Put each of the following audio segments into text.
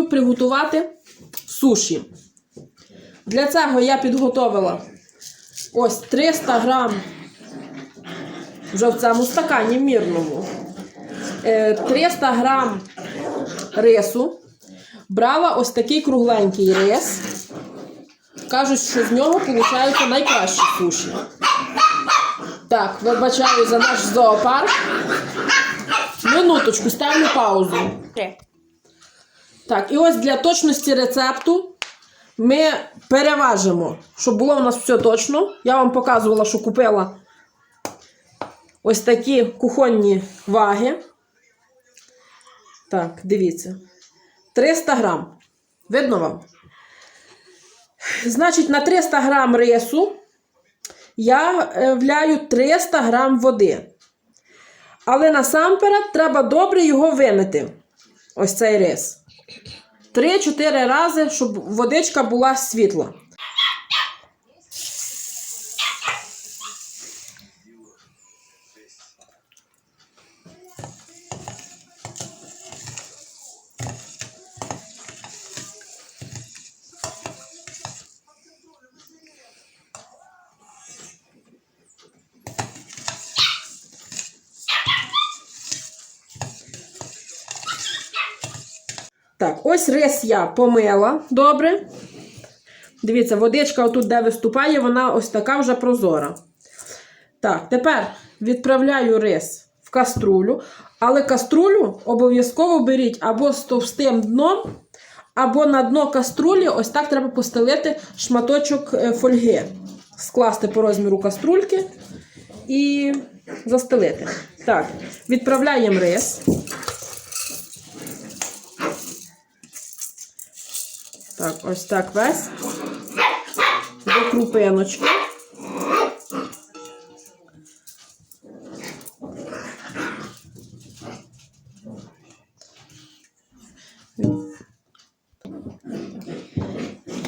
Приготувати суші. Для цього я підготовила ось 300 грам вже в цьому стакані мірному. Е, 300 грам рису. Брала ось такий кругленький рис. Кажуть, що з нього виходять найкращі суші. Так, вибачаю за наш зоопарк. Минуточку, ставлю паузу. Так, і ось для точності рецепту ми переважимо, щоб було у нас все точно. Я вам показувала, що купила ось такі кухонні ваги. Так, дивіться. 300 грам. Видно вам? Значить, на 300 грам рису я е, вляю 300 грам води. Але насамперед треба добре його вимити. Ось цей рис. 3-4 рази, щоб водичка була світла. Так, ось я помила добре. Дивіться, водичка отут, де виступає, вона ось така вже прозора. Так, тепер відправляю рис в каструлю. Але каструлю обов'язково беріть або з товстим дном, або на дно каструлі ось так треба постелити шматочок е, фольги. Скласти по розміру каструльки і застелити. Так, відправляємо рис. Так, ось так весь. До крупиночки.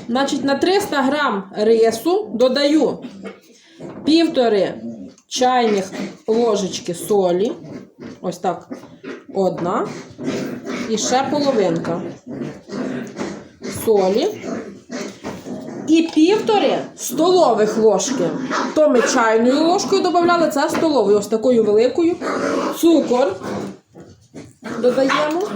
Значить, на 300 грам рису додаю півтори чайних ложечки солі. Ось так. Одна. І ще половинка солі і півтори столових ложки. То ми чайною ложкою додавали, це столовою, ось такою великою. Цукор додаємо.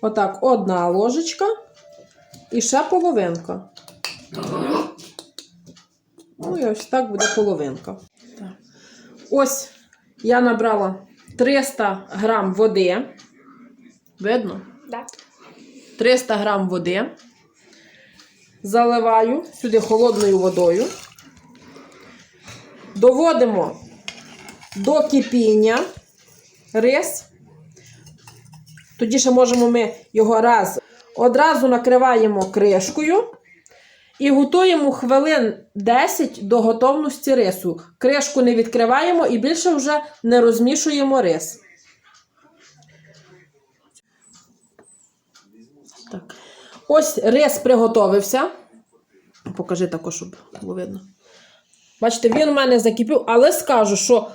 Отак, одна ложечка і ще половинка. Ну і ось так буде половинка. Так. Ось я набрала 300 грам води. Видно? Да. 300 грам води. Заливаю сюди холодною водою. Доводимо до кипіння рис. Тоді ще можемо ми його раз. Одразу накриваємо кришкою і готуємо хвилин 10 до готовності рису. Кришку не відкриваємо і більше вже не розмішуємо рис. Так. Ось рис приготовився. Покажи також, щоб було видно. Бачите, він у мене закипів, але скажу, що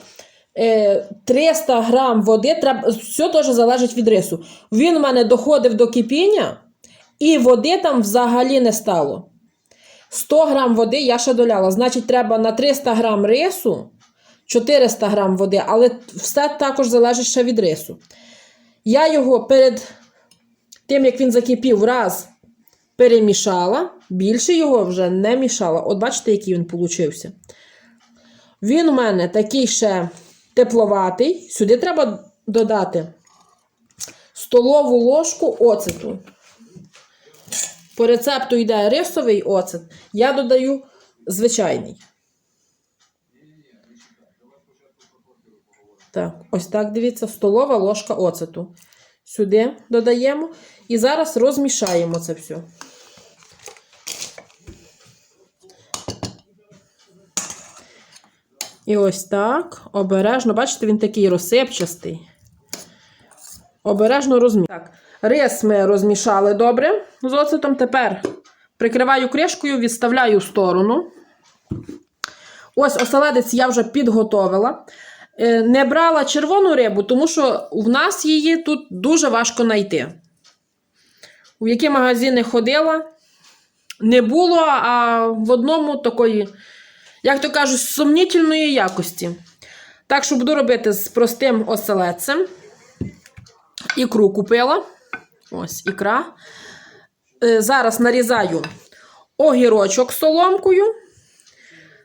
е, 300 грам води, треба, все теж залежить від рису. Він у мене доходив до кипіння, і води там взагалі не стало. 100 грам води я ще доляла. Значить, треба на 300 грам рису 400 грам води, але все також залежить ще від рису. Я його перед тим, як він закипів, раз перемішала, більше його вже не мішала. От бачите, який він получився. Він у мене такий ще тепловатий. Сюди треба додати столову ложку оцету. По рецепту йде рисовий оцет. Я додаю звичайний. Так, ось так дивіться, столова ложка оцету. Сюди додаємо. І зараз розмішаємо це все. І ось так, обережно, бачите, він такий розсипчастий. Обережно розмішуємо. Так, рис ми розмішали добре з оцетом. Тепер прикриваю кришкою, відставляю в сторону. Ось оселедець я вже підготовила. е, не брала червону рибу, тому що в нас її тут дуже важко знайти. В які магазини ходила, не було, а в одному такої, як то кажуть, сумнітельної якості. Так що буду робити з простим оселедцем. Ікру купила. Ось ікра. Е, Зараз нарізаю огірочок соломкою,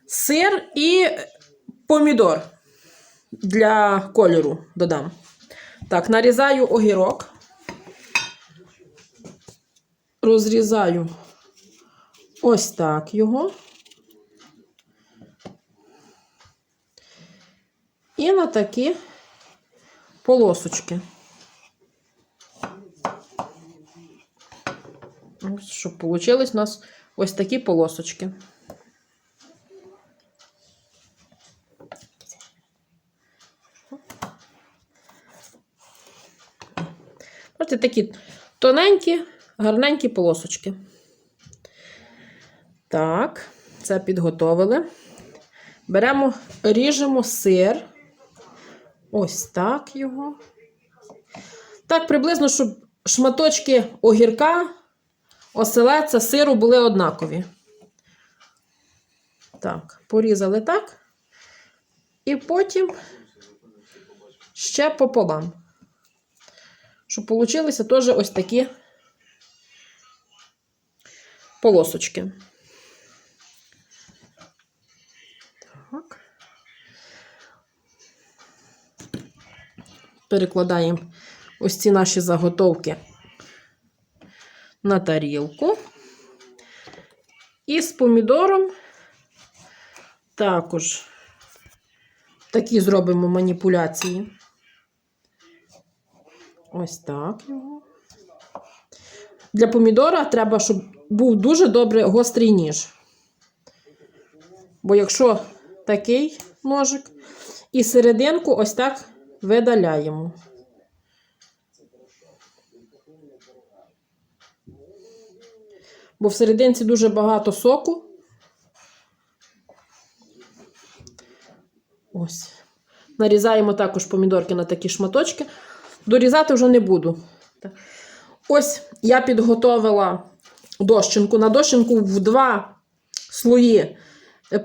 сир і помідор для кольору додам. Так, нарізаю огірок. Розрізаю ось так його. І на такі полосочки. Щоб вийшли у нас ось такі полосочки. Ось такі тоненькі, гарненькі полосочки. Так, це підготовили. Беремо, ріжемо сир. Ось так його. Так, приблизно, щоб шматочки огірка, оселедця, сиру були однакові. Так, порізали так. І потім ще пополам. Щоб получилися теж ось такі полосочки. Так. Перекладаємо ось ці наші заготовки на тарілку. І з помідором також такі зробимо маніпуляції. Ось так його. Для помідора треба, щоб був дуже добре гострий ніж. Бо якщо такий ножик, і серединку ось так видаляємо. Бо в серединці дуже багато соку. Ось. Нарізаємо також помідорки на такі шматочки. Дорізати вже не буду. Ось я підготовила дощинку. На дощинку в два слої е,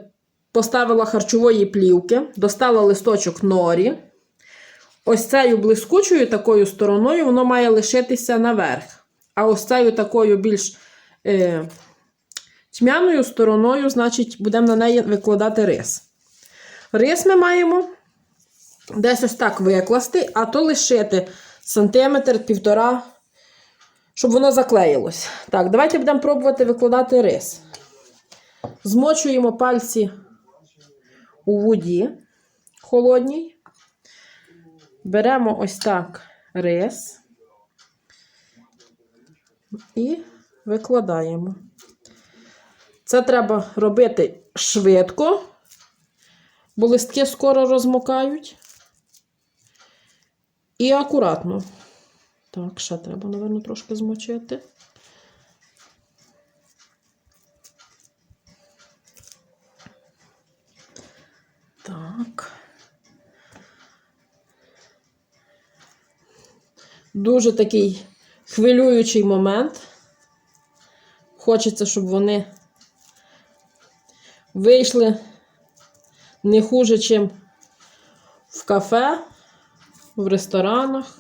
поставила харчової плівки, достала листочок норі. Ось цією блискучою такою стороною воно має лишитися наверх. А ось цією такою більш е, тьмяною стороною, значить, будемо на неї викладати рис. Рис ми маємо десь ось так викласти, а то лишити сантиметр, півтора, щоб воно заклеїлось. Так, давайте будемо пробувати викладати рис. Змочуємо пальці у воді холодній. Беремо ось так рис і викладаємо. Це треба робити швидко, бо листки скоро розмокають. І акуратно. Так, ще треба, напевно, трошки змочити. Так. Дуже такий хвилюючий момент. Хочеться, щоб вони вийшли не хуже, чим в кафе, в ресторанах.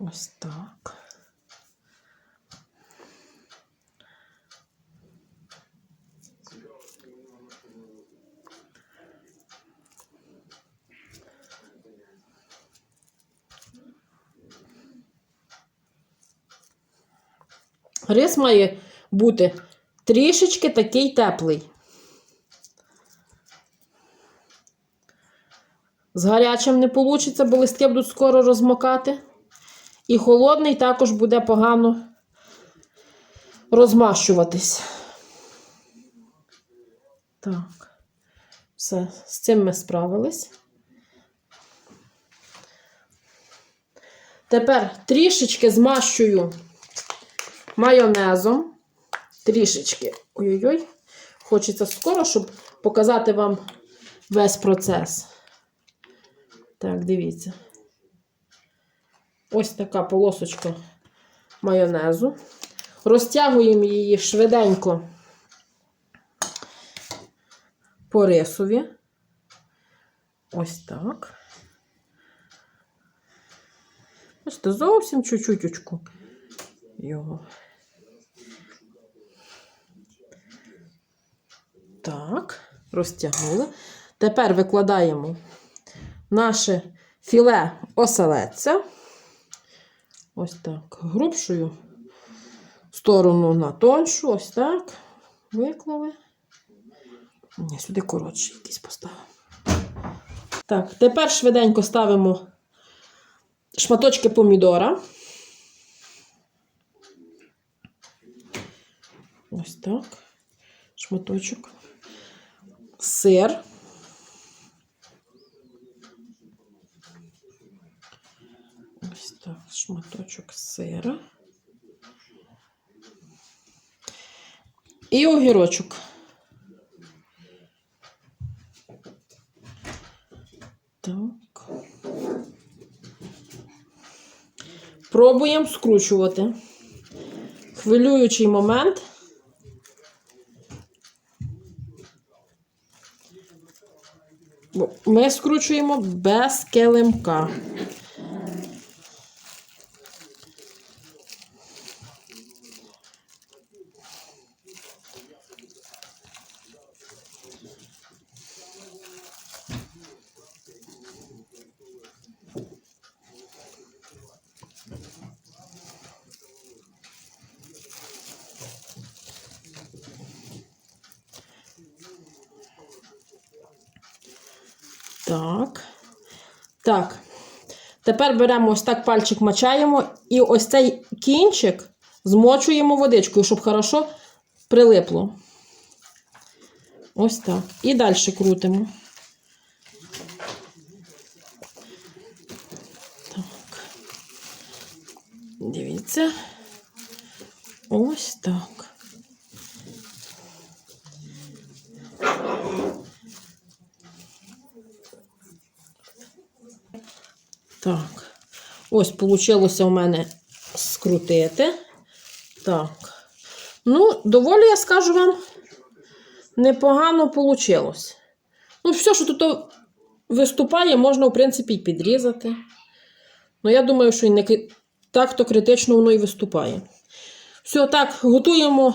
Ось так. Рис має бути трішечки такий теплий. З гарячим не вийде, бо листки будуть скоро розмокати. І холодний також буде погано розмащуватись. Так. Все, з цим ми справились. Тепер трішечки змащую майонезом. Трішечки. Ой-ой-ой. Хочеться скоро, щоб показати вам весь процес. Так, дивіться. Ось така полосочка майонезу. Розтягуємо її швиденько по рисові. Ось так. Бачите, зовсім чуть-чуть його. Так, розтягнули. Тепер викладаємо наше філе оселедця. Ось так. Грубшою сторону на тоншу. Ось так. Виклали. Ні, сюди коротше якийсь поставимо. Так, тепер швиденько ставимо шматочки помідора. Ось так. Шматочок. Сир. Ось так, шматочок сира. І огірочок. Так. Пробуємо скручувати. Хвилюючий момент. Ми скручуємо без килимка. Так. Так. Тепер беремо ось так пальчик мачаємо і ось цей кінчик змочуємо водичкою, щоб хорошо прилипло. Ось так. І далі крутимо. Так. Дивіться. Ось так. Так. Ось вийшло у мене скрутити. Так. Ну, доволі, я скажу вам, непогано вийшло. Ну, все, що тут виступає, можна, в принципі, і підрізати. Ну, я думаю, що і не так то критично воно і виступає. Все, так, готуємо,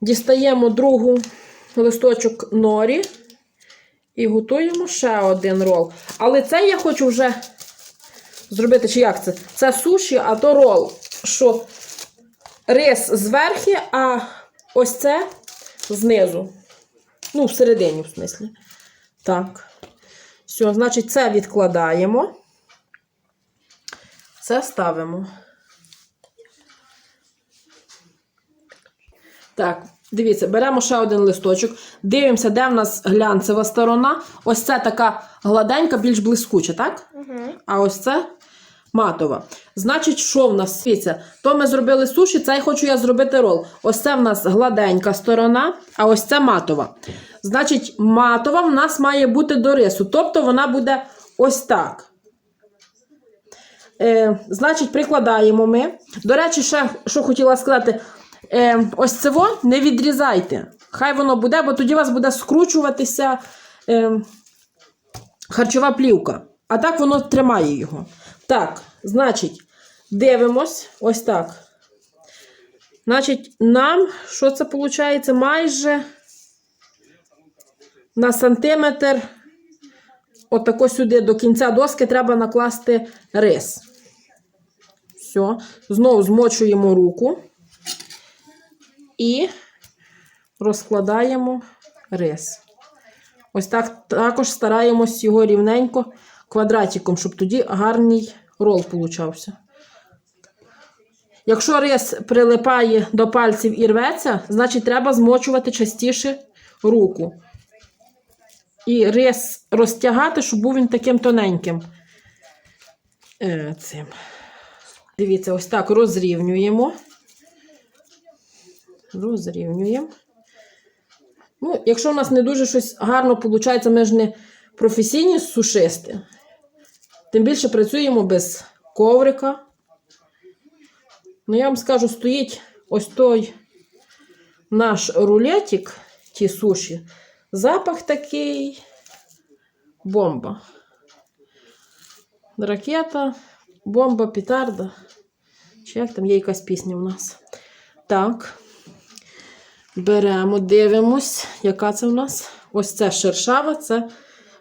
дістаємо другу листочок норі. І готуємо ще один рол. Але це я хочу вже зробити, чи як це? Це суші, а то рол. Що рис зверху, а ось це знизу. Ну, всередині, в смислі. Так. Все, значить, це відкладаємо. Це ставимо. Так, дивіться, беремо ще один листочок, дивимося, де в нас глянцева сторона. Ось це така гладенька, більш блискуча, так? Угу. А ось це матова. Значить, що в нас? Дивіться, то ми зробили суші, це хочу я зробити рол. Ось це в нас гладенька сторона, а ось це матова. Значить, матова в нас має бути до рису. Тобто вона буде ось так. Е, значить, прикладаємо ми. До речі, ще що хотіла сказати, е, ось цього не відрізайте. Хай воно буде, бо тоді у вас буде скручуватися е, харчова плівка. А так воно тримає його. Так, значить, дивимось ось так. Значить, нам, що це виходить? Майже на сантиметр, отако сюди до кінця доски треба накласти рис. Все. Знову змочуємо руку і розкладаємо рис. Ось так також стараємось його рівненько квадратиком, щоб тоді гарний рол получався. Якщо рис прилипає до пальців і рветься, значить треба змочувати частіше руку. і рис розтягати, щоб був він таким тоненьким. Е, цим. Дивіться, ось так розрівнюємо. Розрівнюємо. Ну, якщо у нас не дуже щось гарно виходить, ми ж не професійні сушисти. Тим більше працюємо без коврика. Ну, я вам скажу, стоїть ось той наш рулетик, ті суші. Запах такий бомба. Ракета, бомба, петарда. Чи як там є якась пісня у нас? Так. Беремо, дивимось, яка це у нас. Ось це шершава, це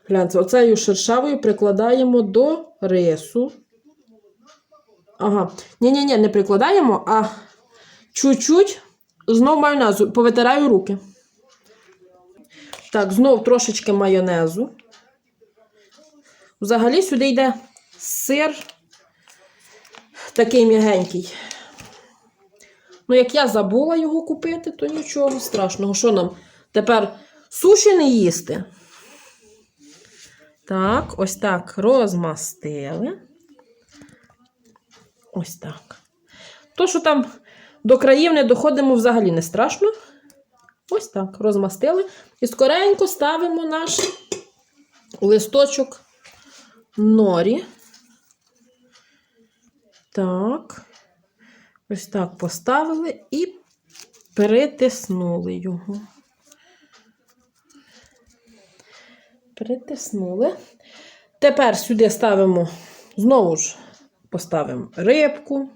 гляньте, оцею шершавою прикладаємо до рису. Ага. Ні-ні-ні, не прикладаємо, а чуть-чуть знов майонезу. Повитираю руки. Так, знов трошечки майонезу. Взагалі сюди йде сир такий м'ягенький. Ну, як я забула його купити, то нічого страшного. Що нам тепер суші не їсти? Так, ось так розмастили. Ось так. То, що там до країв не доходимо, взагалі не страшно. Ось так, розмастили. І скоренько ставимо наш листочок норі. Так. Ось так поставили і притиснули його. Притиснули. Тепер сюди ставимо, знову ж поставимо рибку.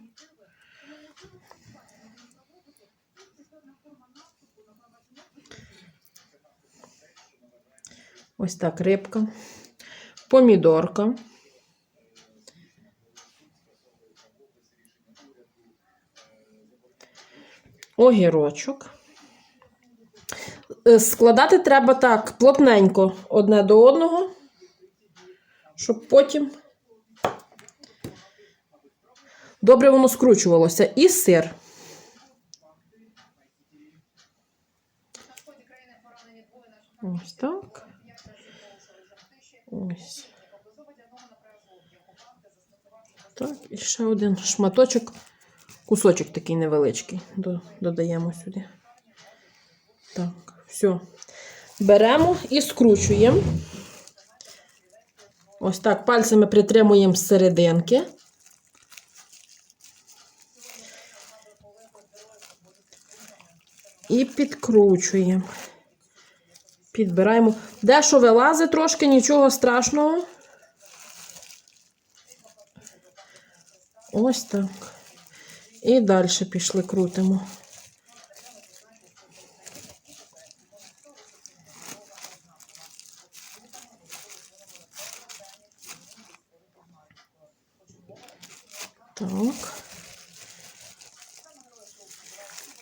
Ось так рибка, помідорка. огірочок. Е, Складати треба так плотненько одне до одного, щоб потім добре воно скручувалося. І сир. Ось так. Ось. Так, і ще один шматочок кусочок такий невеличкий додаємо сюди. Так, все. Беремо і скручуємо. Ось так пальцями притримуємо з серединки. І підкручуємо. Підбираємо. Дещо вилазить трошки, нічого страшного. Ось так. І далі пішли крутимо. Так.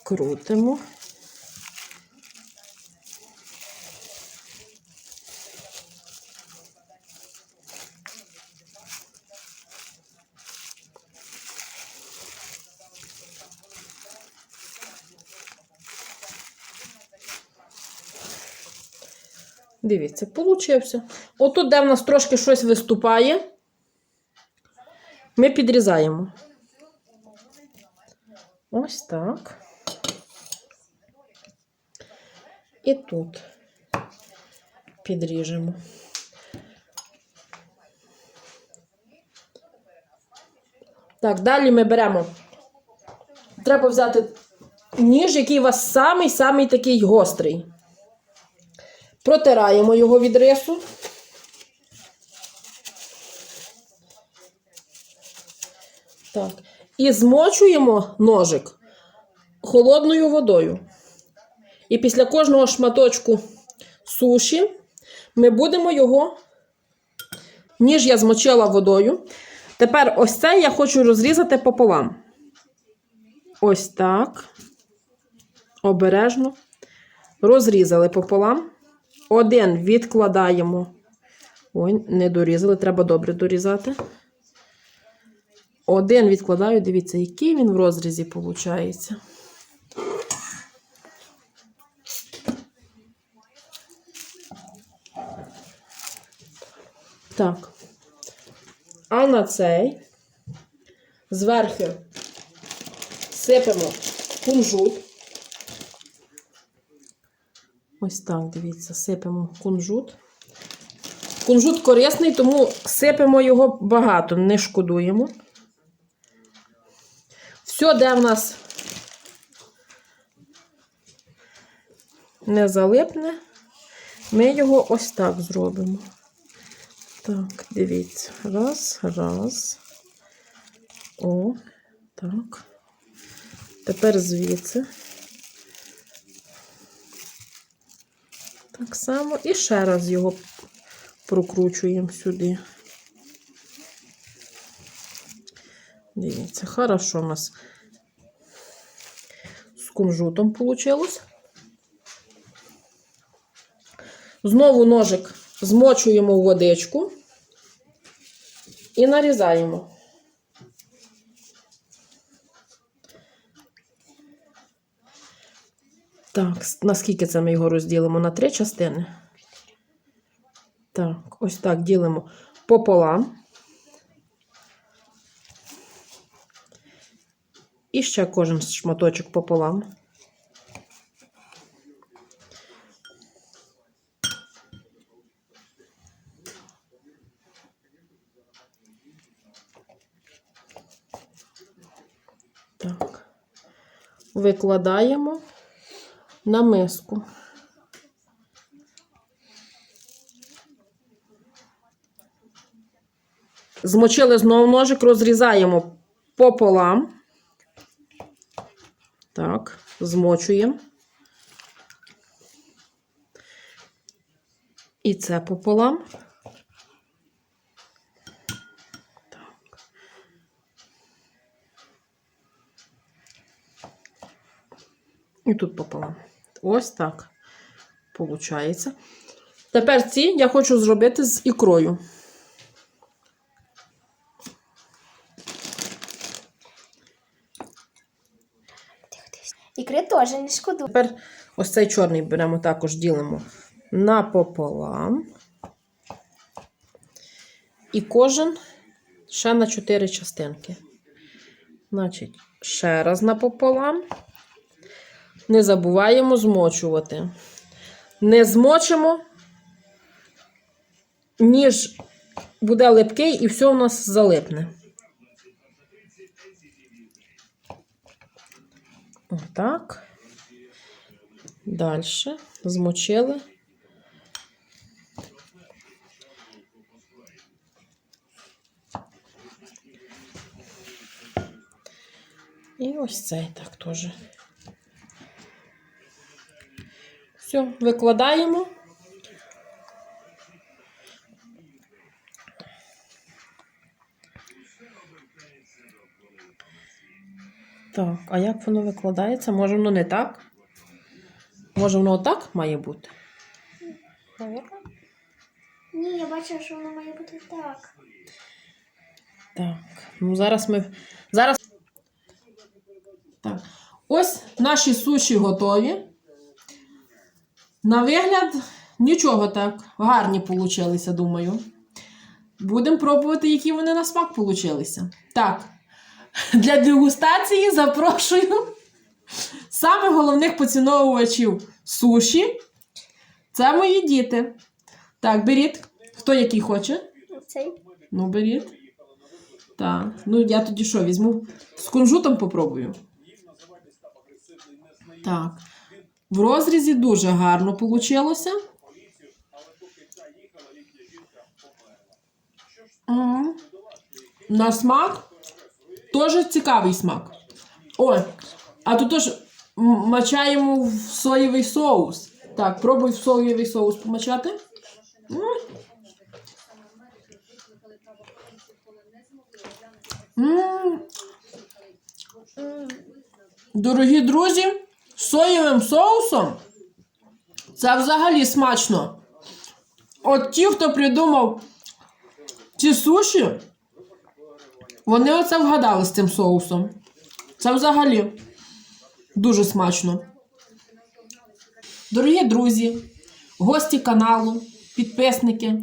Крутимо. Дивіться, получився. Отут, де в нас трошки щось виступає, ми підрізаємо. Ось так. І тут підріжемо. Так, далі ми беремо. Треба взяти ніж, який у вас самий-самий такий гострий. Протираємо його від рису. Так. І змочуємо ножик холодною водою. І після кожного шматочку суші ми будемо його, ніж я змочила водою. Тепер ось це я хочу розрізати пополам. Ось так. Обережно. Розрізали пополам. Один відкладаємо. Ой, не дорізали, треба добре дорізати. Один відкладаю, дивіться, який він в розрізі виходить. Так. А на цей зверху сипемо кунжут. Ось так, дивіться, сипемо кунжут. Кунжут корисний, тому сипемо його багато, не шкодуємо. Все, де в нас не залипне, ми його ось так зробимо. Так, дивіться. Раз, раз. О, так. Тепер звідси. Так само і ще раз його прокручуємо сюди. Дивіться, хорошо у нас з кунжутом вийшло. Знову ножик змочуємо в водичку і нарізаємо. Так, наскільки це ми його розділимо? На три частини. Так, ось так ділимо пополам. І ще кожен шматочок пополам. Так. Викладаємо на миску. Змочили знову ножик, розрізаємо пополам. Так, змочуємо. І це пополам. Так. І тут пополам. Ось так. Получається. Тепер ці я хочу зробити з ікрою. Ікри теж не шкодую. Тепер ось цей чорний беремо також ділимо напополам. І кожен ще на 4 частинки. Значить, ще раз напополам. Не забуваємо змочувати. Не змочимо, ніж буде липкий і все у нас залипне. Отак. Далі змочили. І ось цей так теж. Все, викладаємо. Так, а як воно викладається? Може воно не так? Може воно отак має бути? Навірно? Ні, я бачила, що воно має бути так. Так, ну зараз ми. Зараз. Так. Ось наші суші готові. На вигляд, нічого так. Гарні получилися, думаю. Будемо пробувати, які вони на смак получилися. Так. Для дегустації запрошую саме головних поціновувачів суші. Це мої діти. Так, беріть. Хто який хоче? Цей. Ну, беріть. Так. Ну, я тоді що, візьму з кунжутом попробую. Так. В розрізі дуже гарно вийшло. На смак теж цікавий смак. Ой, а тут теж мачаємо в соєвий соус. Так, пробуй в соєвий соус помачати. М. М. Дорогі друзі, з соєвим соусом це взагалі смачно. От ті, хто придумав ці суші, вони оце вгадали з цим соусом. Це взагалі дуже смачно. Дорогі друзі, гості каналу, підписники.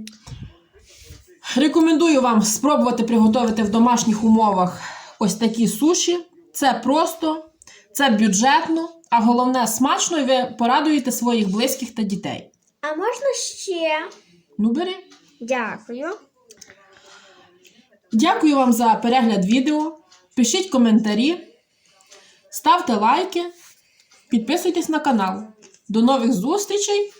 Рекомендую вам спробувати приготувати в домашніх умовах ось такі суші. Це просто, це бюджетно, а головне смачно, і ви порадуєте своїх близьких та дітей. А можна ще? Ну, бери. Дякую. Дякую вам за перегляд відео. Пишіть коментарі, ставте лайки, підписуйтесь на канал. До нових зустрічей!